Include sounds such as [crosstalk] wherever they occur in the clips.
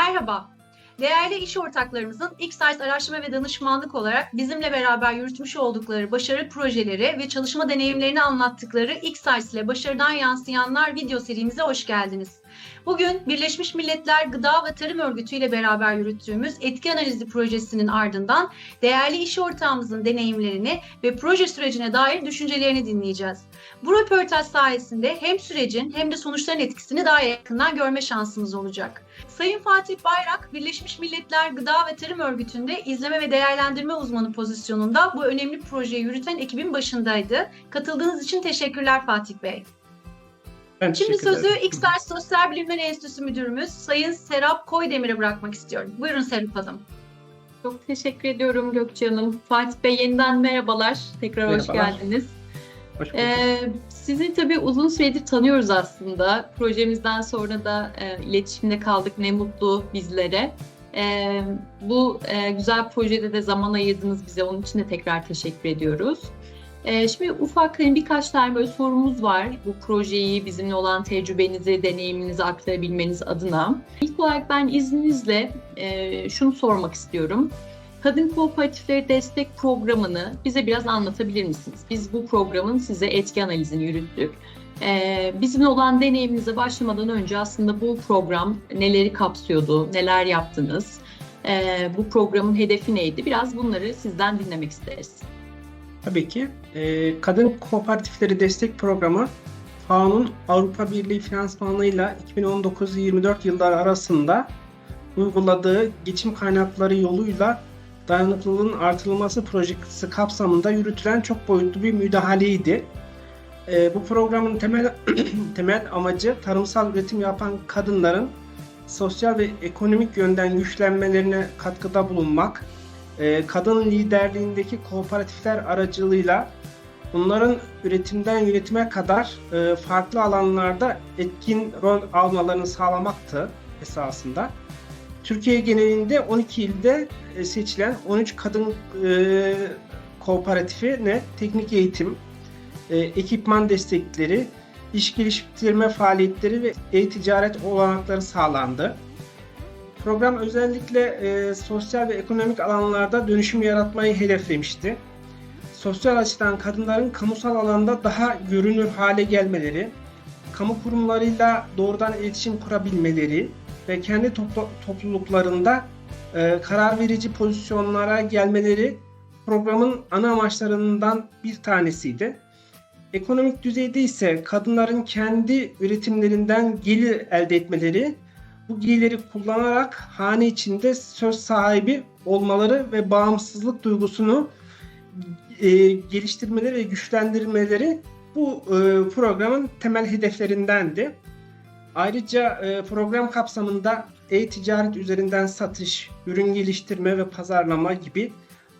Merhaba. Değerli iş ortaklarımızın X-Size araştırma ve danışmanlık olarak bizimle beraber yürütmüş oldukları başarı projeleri ve çalışma deneyimlerini anlattıkları X-Size ile başarıdan yansıyanlar video serimize hoş geldiniz. Bugün Birleşmiş Milletler Gıda ve Tarım Örgütü ile beraber yürüttüğümüz etki analizi projesinin ardından değerli iş ortağımızın deneyimlerini ve proje sürecine dair düşüncelerini dinleyeceğiz. Bu röportaj sayesinde hem sürecin hem de sonuçların etkisini daha yakından görme şansımız olacak. Sayın Fatih Bayrak, Birleşmiş Milletler Gıda ve Tarım Örgütü'nde izleme ve değerlendirme uzmanı pozisyonunda bu önemli projeyi yürüten ekibin başındaydı. Katıldığınız için teşekkürler Fatih Bey. Ben Şimdi sözü. XR Sosyal Bilimler Enstitüsü Müdürümüz Sayın Serap Koydemir'e bırakmak istiyorum. Buyurun Serap Hanım. Çok teşekkür ediyorum Gökçe Hanım. Fatih Bey yeniden merhabalar. Tekrar hoş Merhabalar. geldiniz. Hoş bulduk. Ee, sizi tabii uzun süredir tanıyoruz aslında. Projemizden sonra da e, iletişimde kaldık. Ne mutlu bizlere. Ee, bu e, güzel projede de zaman ayırdınız bize. Onun için de tekrar teşekkür ediyoruz. Ee, şimdi ufak hani birkaç tane böyle sorumuz var. Bu projeyi bizimle olan tecrübenizi, deneyiminizi aktarabilmeniz adına. İlk olarak ben izninizle e, şunu sormak istiyorum. Kadın Kooperatifleri Destek Programı'nı bize biraz anlatabilir misiniz? Biz bu programın size etki analizini yürüttük. Ee, bizimle olan deneyiminize başlamadan önce aslında bu program neleri kapsıyordu, neler yaptınız? Ee, bu programın hedefi neydi? Biraz bunları sizden dinlemek isteriz. Tabii ki. e, Kadın Kooperatifleri Destek Programı FAO'nun Avrupa Birliği finansmanıyla 2019-24 yılları arasında uyguladığı geçim kaynakları yoluyla dayanıklılığın artırılması projesi kapsamında yürütülen çok boyutlu bir müdahaleydi. E, bu programın temel [clears throat] temel amacı tarımsal üretim yapan kadınların sosyal ve ekonomik yönden güçlenmelerine katkıda bulunmak, e, kadın liderliğindeki kooperatifler aracılığıyla bunların üretimden yönetime kadar e, farklı alanlarda etkin rol almalarını sağlamaktı esasında. Türkiye genelinde 12 ilde e, seçilen 13 kadın e, kooperatifine teknik eğitim, e, ekipman destekleri, iş geliştirme faaliyetleri ve e-ticaret olanakları sağlandı. Program özellikle e, sosyal ve ekonomik alanlarda dönüşüm yaratmayı hedeflemişti. Sosyal açıdan kadınların kamusal alanda daha görünür hale gelmeleri, kamu kurumlarıyla doğrudan iletişim kurabilmeleri ve kendi toplu- topluluklarında e, karar verici pozisyonlara gelmeleri programın ana amaçlarından bir tanesiydi. Ekonomik düzeyde ise kadınların kendi üretimlerinden gelir elde etmeleri, bu geliri kullanarak hane içinde söz sahibi olmaları ve bağımsızlık duygusunu e, geliştirmeleri ve güçlendirmeleri bu e, programın temel hedeflerindendi. Ayrıca e, program kapsamında e-ticaret üzerinden satış, ürün geliştirme ve pazarlama gibi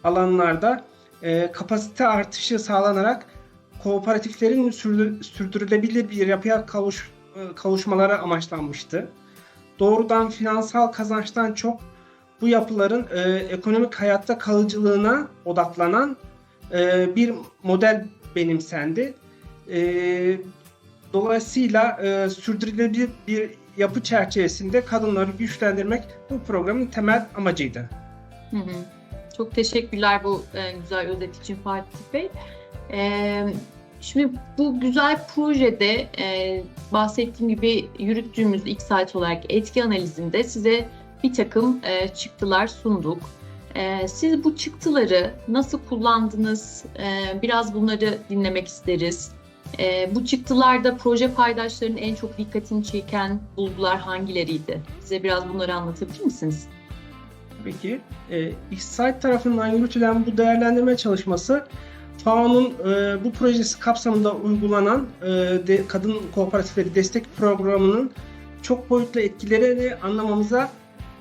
alanlarda e, kapasite artışı sağlanarak kooperatiflerin sürdür- sürdürülebilir bir yapıya kavuş, e, kavuşmaları amaçlanmıştı. Doğrudan finansal kazançtan çok bu yapıların e, ekonomik hayatta kalıcılığına odaklanan e, bir model benimsendi. E, dolayısıyla e, sürdürülebilir bir yapı çerçevesinde kadınları güçlendirmek bu programın temel amacıydı. Hı hı. Çok teşekkürler bu e, güzel özet için Fatih Bey. E, şimdi bu güzel projede e, bahsettiğim gibi yürüttüğümüz ilk saat olarak etki analizinde size bir takım e, çıktılar sunduk. E, siz bu çıktıları nasıl kullandınız? E, biraz bunları dinlemek isteriz. E, bu çıktılarda proje paydaşlarının en çok dikkatini çeken bulgular hangileriydi? Bize biraz bunları anlatabilir misiniz? Tabii ki. E, İhsait tarafından yürütülen bu değerlendirme çalışması FAO'nun e, bu projesi kapsamında uygulanan e, de, kadın kooperatifleri destek programının çok boyutlu etkilerini anlamamıza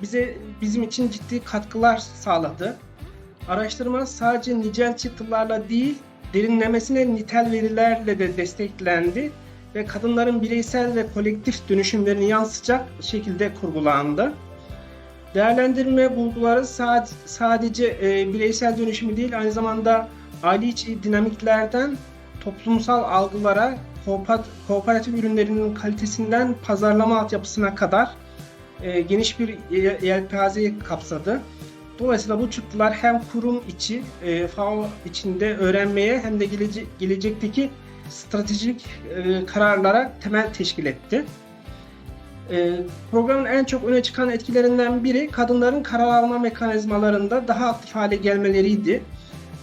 bize bizim için ciddi katkılar sağladı. Araştırma sadece nicel çıktılarla değil, derinlemesine nitel verilerle de desteklendi ve kadınların bireysel ve kolektif dönüşümlerini yansıtacak şekilde kurgulandı. Değerlendirme bulguları sa- sadece e, bireysel dönüşümü değil aynı zamanda aile içi dinamiklerden toplumsal algılara, kooperatif ürünlerinin kalitesinden pazarlama altyapısına kadar e, geniş bir ye- yelpazeyi kapsadı. Dolayısıyla bu çıktılar hem kurum içi, e, FAO içinde öğrenmeye hem de gelece- gelecekteki stratejik e, kararlara temel teşkil etti. E, programın en çok öne çıkan etkilerinden biri kadınların karar alma mekanizmalarında daha aktif hale gelmeleriydi.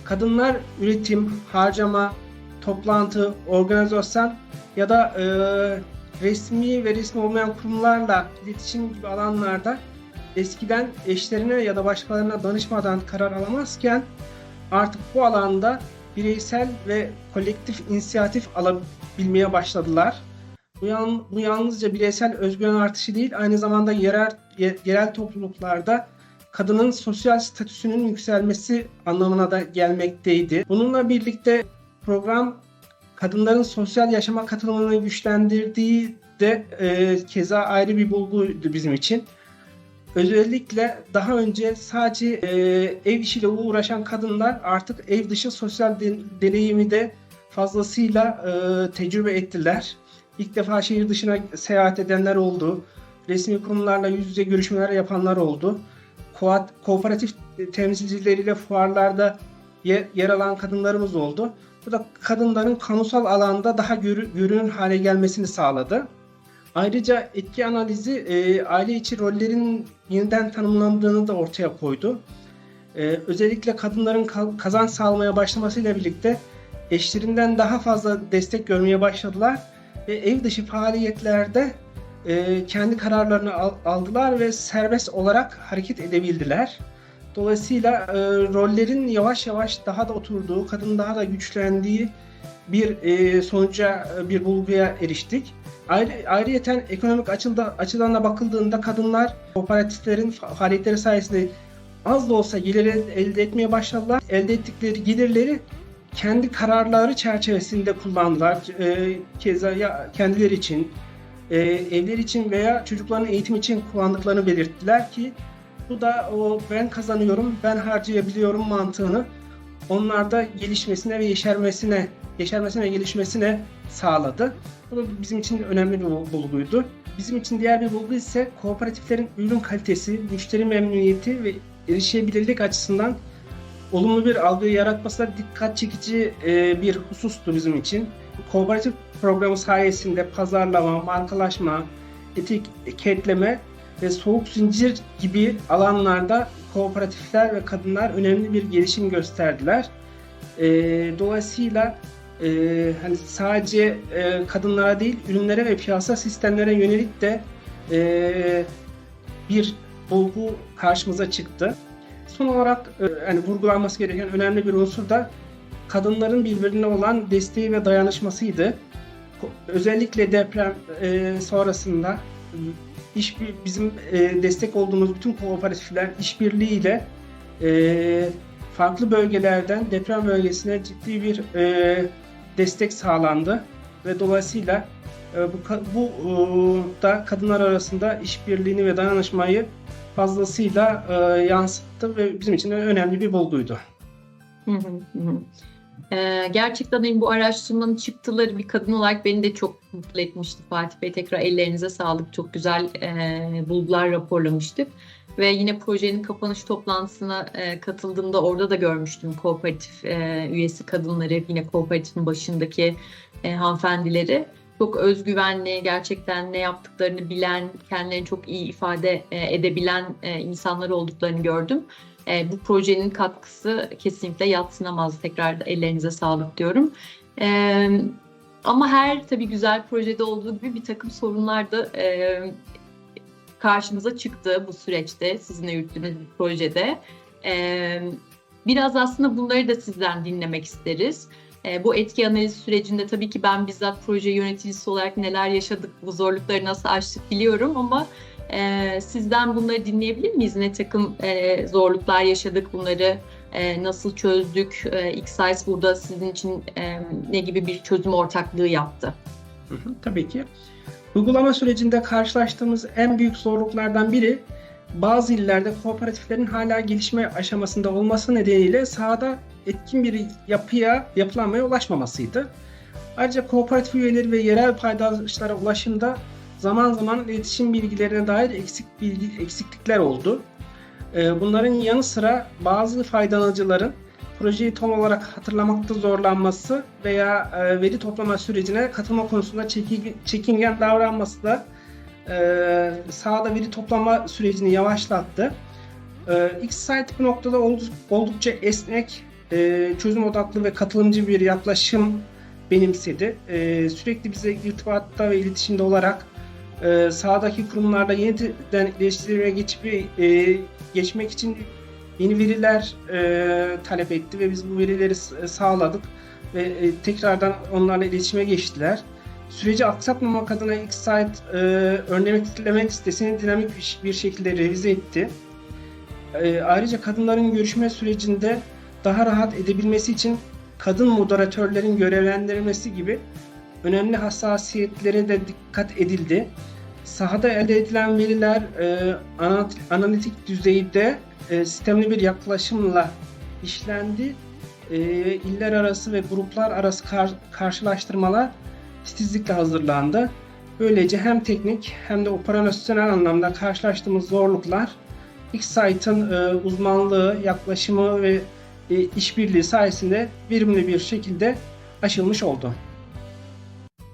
Kadınlar üretim, harcama, toplantı, organizasyon ya da e, resmi ve resmi olmayan kurumlarla iletişim gibi alanlarda eskiden eşlerine ya da başkalarına danışmadan karar alamazken artık bu alanda bireysel ve kolektif inisiyatif alabilmeye başladılar. Bu, yan, bu yalnızca bireysel özgüven artışı değil, aynı zamanda yerel, ye- yerel topluluklarda kadının sosyal statüsünün yükselmesi anlamına da gelmekteydi. Bununla birlikte program kadınların sosyal yaşama katılımını güçlendirdiği de e, keza ayrı bir bulguydu bizim için. Özellikle daha önce sadece e, ev işiyle uğraşan kadınlar artık ev dışı sosyal de- deneyimi de fazlasıyla e, tecrübe ettiler. İlk defa şehir dışına seyahat edenler oldu. Resmi kurumlarla yüz yüze görüşmeler yapanlar oldu. Koa- Kooperatif temsilcileriyle fuarlarda ye- yer alan kadınlarımız oldu. Bu da kadınların kamusal alanda daha görü- görünür hale gelmesini sağladı. Ayrıca etki analizi e, aile içi rollerin yeniden tanımlandığını da ortaya koydu. E, özellikle kadınların ka- kazanç sağlamaya başlamasıyla birlikte eşlerinden daha fazla destek görmeye başladılar ve ev dışı faaliyetlerde e, kendi kararlarını al- aldılar ve serbest olarak hareket edebildiler. Dolayısıyla e, rollerin yavaş yavaş daha da oturduğu, kadın daha da güçlendiği bir e, sonuca, e, bir bulguya eriştik. Ayrı, ayrıyeten ekonomik açıda, açıdan da bakıldığında kadınlar kooperatiflerin fa- faaliyetleri sayesinde az da olsa gelir el- elde etmeye başladılar. Elde ettikleri gelirleri kendi kararları çerçevesinde kullandılar. E, keza ya kendileri için, e, evler için veya çocukların eğitim için kullandıklarını belirttiler ki bu da o ben kazanıyorum, ben harcayabiliyorum mantığını onlarda gelişmesine ve yeşermesine, yeşermesine ve gelişmesine sağladı. Bu da bizim için önemli bir bul- bulguydu. Bizim için diğer bir bulgu ise kooperatiflerin ürün kalitesi, müşteri memnuniyeti ve erişebilirlik açısından olumlu bir algı yaratması dikkat çekici e, bir husustu bizim için. Kooperatif programı sayesinde pazarlama, markalaşma, etiketleme ve soğuk zincir gibi alanlarda kooperatifler ve kadınlar önemli bir gelişim gösterdiler. E, dolayısıyla e, hani sadece e, kadınlara değil ürünlere ve piyasa sistemlere yönelik de e, bir bulgu karşımıza çıktı. Son olarak e, hani vurgulanması gereken önemli bir unsur da kadınların birbirine olan desteği ve dayanışmasıydı. Özellikle deprem e, sonrasında iş bizim e, destek olduğumuz bütün kooperatifler işbirliğiyle e, farklı bölgelerden deprem bölgesine ciddi bir e, destek sağlandı ve dolayısıyla e, bu bu e, da kadınlar arasında işbirliğini ve dayanışmayı fazlasıyla e, yansıttı ve bizim için önemli bir bulguydu. Hı, hı hı. Ee, gerçekten hani bu araştırmanın çıktıları bir kadın olarak beni de çok mutlu etmişti Fatih Bey. Tekrar ellerinize sağlık. Çok güzel e, bulgular raporlamıştık. Ve yine projenin kapanış toplantısına e, katıldığımda orada da görmüştüm kooperatif e, üyesi kadınları, yine kooperatifin başındaki e, hanımefendileri. Çok özgüvenli, gerçekten ne yaptıklarını bilen, kendilerini çok iyi ifade e, edebilen e, insanlar olduklarını gördüm. E, bu projenin katkısı kesinlikle yatsınamaz. Tekrar ellerinize sağlık diyorum. Ama her tabii güzel projede olduğu gibi bir takım sorunlar da karşımıza çıktı bu süreçte sizinle yürüttüğünüz bir projede. Biraz aslında bunları da sizden dinlemek isteriz. E, bu etki analizi sürecinde tabii ki ben bizzat proje yöneticisi olarak neler yaşadık, bu zorlukları nasıl aştık biliyorum ama e, sizden bunları dinleyebilir miyiz? Ne takım e, zorluklar yaşadık, bunları e, nasıl çözdük? E, burada sizin için ne gibi bir çözüm ortaklığı yaptı? Tabii ki. Uygulama sürecinde karşılaştığımız en büyük zorluklardan biri bazı illerde kooperatiflerin hala gelişme aşamasında olması nedeniyle sahada etkin bir yapıya, yapılanmaya ulaşmamasıydı. Ayrıca kooperatif üyeleri ve yerel paydaşlara ulaşımda zaman zaman iletişim bilgilerine dair eksik bilgi, eksiklikler oldu. Ee, Bunların yanı sıra bazı faydalanıcıların projeyi tam olarak hatırlamakta zorlanması veya e, veri toplama sürecine katılma konusunda çeki- çekingen davranması da e, sahada veri toplama sürecini yavaşlattı. E, X-Site bu noktada olduk- oldukça esnek, e, çözüm odaklı ve katılımcı bir yaklaşım benimsedi. E, sürekli bize irtibatta ve iletişimde olarak e, sahadaki kurumlarla yeniden iletişime geçip, e, geçmek için yeni veriler e, talep etti ve biz bu verileri sağladık ve e, tekrardan onlarla iletişime geçtiler. Süreci aksatmamak adına X-Site e, örnekleme listesini dinamik bir şekilde revize etti. E, ayrıca kadınların görüşme sürecinde daha rahat edebilmesi için kadın moderatörlerin görevlendirilmesi gibi önemli hassasiyetlere de dikkat edildi. Sahada elde edilen veriler e, anal- analitik düzeyde e, sistemli bir yaklaşımla işlendi. E, iller arası ve gruplar arası kar- karşılaştırmalar titizlikle hazırlandı. Böylece hem teknik hem de operasyonel anlamda karşılaştığımız zorluklar X-Site'ın e, uzmanlığı, yaklaşımı ve işbirliği sayesinde verimli bir şekilde aşılmış oldu.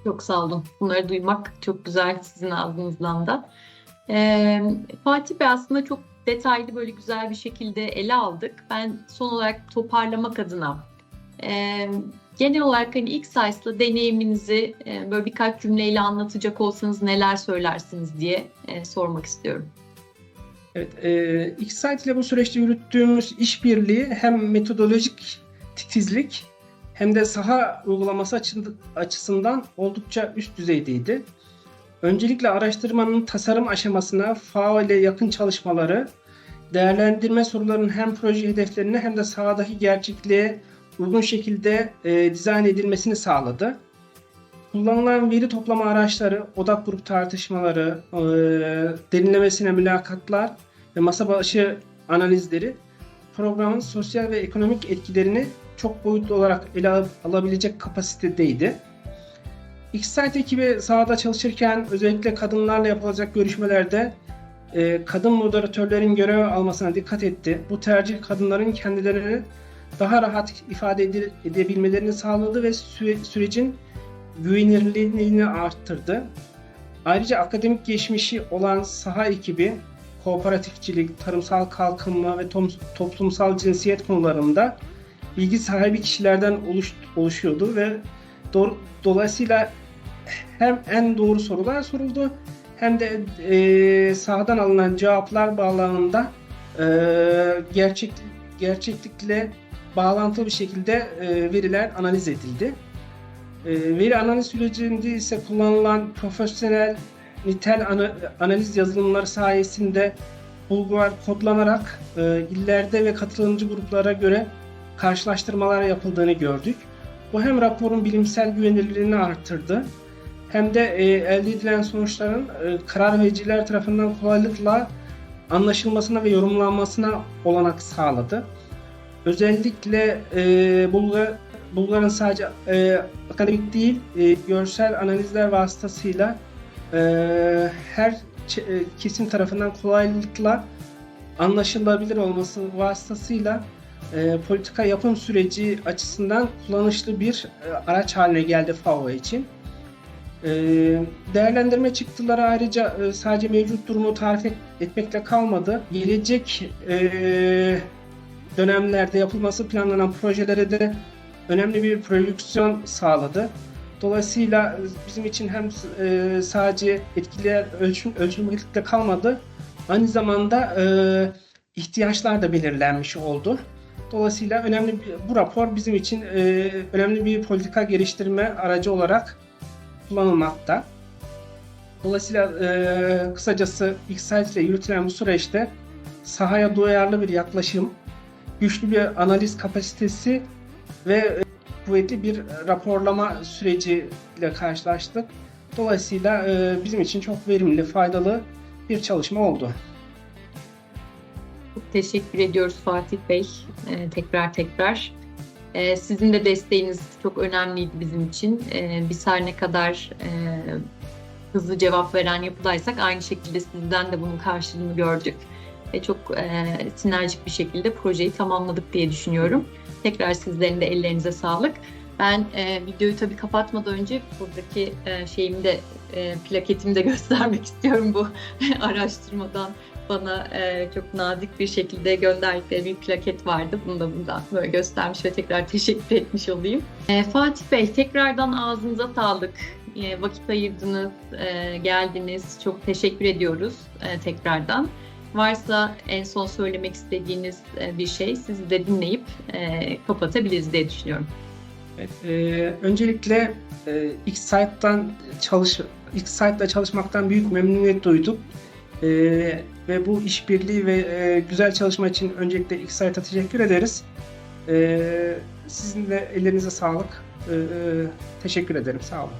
Çok sağ olun. Bunları duymak çok güzel sizin ağzınızdan da. Ee, Fatih Bey aslında çok detaylı böyle güzel bir şekilde ele aldık. Ben son olarak toparlamak adına e, genel olarak hani X-Size'la deneyiminizi e, böyle birkaç cümleyle anlatacak olsanız neler söylersiniz diye e, sormak istiyorum. Evet, e, X-Site ile bu süreçte yürüttüğümüz işbirliği hem metodolojik titizlik hem de saha uygulaması açı- açısından oldukça üst düzeydeydi. Öncelikle araştırmanın tasarım aşamasına FAO ile yakın çalışmaları, değerlendirme sorularının hem proje hedeflerine hem de sahadaki gerçekliğe uygun şekilde e, dizayn edilmesini sağladı. Kullanılan veri toplama araçları, odak grup tartışmaları, e, derinlemesine mülakatlar ve masa başı analizleri programın sosyal ve ekonomik etkilerini çok boyutlu olarak ele al- alabilecek kapasitedeydi. X-Site ekibi sahada çalışırken özellikle kadınlarla yapılacak görüşmelerde e, kadın moderatörlerin görev almasına dikkat etti. Bu tercih kadınların kendilerini daha rahat ifade ede- edebilmelerini sağladı ve süre- sürecin güvenilirliğini arttırdı. Ayrıca akademik geçmişi olan saha ekibi kooperatifçilik, tarımsal kalkınma ve toplumsal cinsiyet konularında bilgi sahibi kişilerden oluş- oluşuyordu ve do- dolayısıyla hem en doğru sorular soruldu hem de e, sahadan alınan cevaplar bağlamında e, gerçek gerçeklikle bağlantılı bir şekilde e, veriler analiz edildi. E, veri analiz sürecinde ise kullanılan profesyonel nitel ana- analiz yazılımları sayesinde bulgular kodlanarak e, illerde ve katılımcı gruplara göre karşılaştırmalar yapıldığını gördük. Bu hem raporun bilimsel güvenilirliğini arttırdı hem de e, elde edilen sonuçların e, karar vericiler tarafından kolaylıkla anlaşılmasına ve yorumlanmasına olanak sağladı. Özellikle bulgu, bulguların sadece e, akademik değil, e, görsel analizler vasıtasıyla e, her e, kesim tarafından kolaylıkla anlaşılabilir olması vasıtasıyla e, politika yapım süreci açısından kullanışlı bir e, araç haline geldi FAO için. E, değerlendirme çıktıları ayrıca e, sadece mevcut durumu tarif et- etmekle kalmadı. Gelecek e, dönemlerde yapılması planlanan projelere de önemli bir projeksiyon sağladı. Dolayısıyla bizim için hem e, sadece etkiler ölçüm, ölçülmekle kalmadı, aynı zamanda e, ihtiyaçlar da belirlenmiş oldu. Dolayısıyla önemli bir, bu rapor bizim için e, önemli bir politika geliştirme aracı olarak kullanılmakta. Dolayısıyla e, kısacası X-Site ile yürütülen bu süreçte sahaya duyarlı bir yaklaşım, güçlü bir analiz kapasitesi ve e, kuvvetli bir raporlama süreciyle karşılaştık. Dolayısıyla e, bizim için çok verimli, faydalı bir çalışma oldu. Çok teşekkür ediyoruz Fatih Bey e, tekrar tekrar. E, sizin de desteğiniz çok önemliydi bizim için. E, biz her ne kadar e, hızlı cevap veren yapıdaysak aynı şekilde sizden de bunun karşılığını gördük. Ve çok e, sinerjik bir şekilde projeyi tamamladık diye düşünüyorum. Tekrar sizlerin de ellerinize sağlık. Ben e, videoyu tabii kapatmadan önce buradaki e, şeyimi de e, plaketimi de [laughs] göstermek istiyorum bu [laughs] araştırmadan bana e, çok nazik bir şekilde gönderdikleri bir plaket vardı. Bunu da buradan böyle göstermiş ve tekrar teşekkür etmiş olayım. E, Fatih Bey tekrardan ağzınıza sağlık. E, vakit ayırdınız, e, geldiniz. Çok teşekkür ediyoruz e, tekrardan. Varsa en son söylemek istediğiniz e, bir şey sizi de dinleyip e, kapatabiliriz diye düşünüyorum. Evet, e, öncelikle e, X-Site'dan çalış X-Site'da çalışmaktan büyük memnuniyet duydum. E, ve bu işbirliği ve e, güzel çalışma için öncelikle X-Site'a teşekkür ederiz. E, sizin de ellerinize sağlık. E, e, teşekkür ederim. Sağ olun.